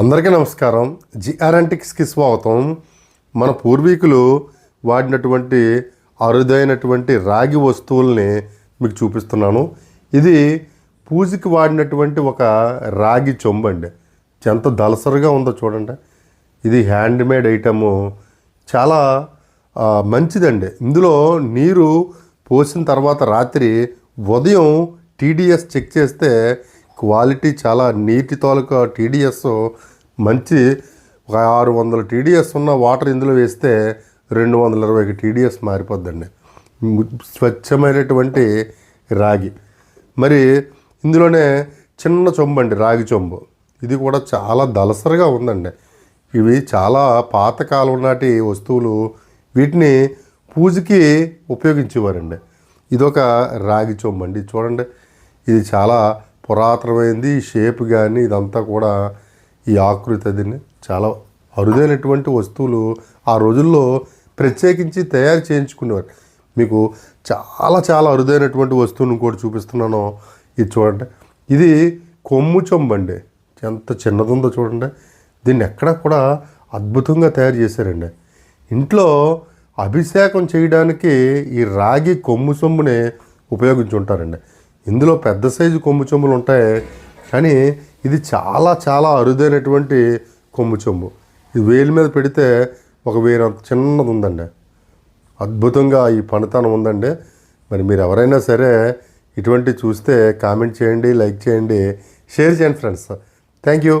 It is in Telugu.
అందరికీ నమస్కారం. జిఆర్ఎంటిక్స్కి స్వాగతం. మన పూర్వీకులు వాడినటువంటి అరుదైనటువంటి రాగి వస్తువుల్ని మీకు చూపిస్తున్నాను. ఇది పూజకి వాడినటువంటి ఒక రాగి చెంబు అండి ఎంత దలసరిగా ఉందో చూడండి. ఇది హ్యాండ్మేడ్ ఐటము. చాలా మంచిదండి. ఇందులో నీరు పోసిన తర్వాత రాత్రి ఉదయం టీడీఎస్ చెక్ చేస్తే క్వాలిటీ చాలా నీటి తాలూకా టీడీఎస్ మంచి ఒక ఆరు వందల టీడీఎస్ ఉన్న వాటర్ ఇందులో వేస్తే రెండు వందల ఇరవైకి టీడీఎస్ మారిపోద్దండి. స్వచ్ఛమైనటువంటి రాగి. మరి ఇందులోనే చిన్న చొంబు అండి రాగి చొంబు. ఇది కూడా చాలా దలసరిగా ఉందండి. ఇవి చాలా పాతకాలం నాటి వస్తువులు. వీటిని పూజకి ఉపయోగించేవారండి. ఇదొక రాగి చొంబు అండి. చూడండి. ఇది చాలా పురాతనమైంది ఈ షేప్ కానీ ఇదంతా కూడా ఈ ఆకృతి అదిని చాలా అరుదైనటువంటి వస్తువులు ఆ రోజుల్లో ప్రత్యేకించి తయారు చేయించుకునేవారు. మీకు చాలా చాలా అరుదైనటువంటి వస్తువును కూడా చూపిస్తున్నాను. ఇది చూడండి. ఇది కొమ్ము చెంబు అండి. ఎంత చిన్నది ఉందో చూడండి. దీన్ని ఎక్కడ కూడా అద్భుతంగా తయారు చేశారండి. ఇంట్లో అభిషేకం చేయడానికి ఈ రాగి కొమ్ము సొమ్మునే ఉపయోగించుంటారండి. ఇందులో పెద్ద సైజు కొమ్ము చెంబులు ఉంటాయి కానీ ఇది చాలా చాలా అరుదైనటువంటి కొమ్ము చెంబు. ఇది వేలి మీద పెడితే ఒక వేరంత చిన్నది ఉందండి. అద్భుతంగా ఈ పనితనం ఉందండి. మరి మీరు ఎవరైనా సరే ఇటువంటి చూస్తే కామెంట్ చేయండి లైక్ చేయండి షేర్ చేయండి ఫ్రెండ్స్. Thank you.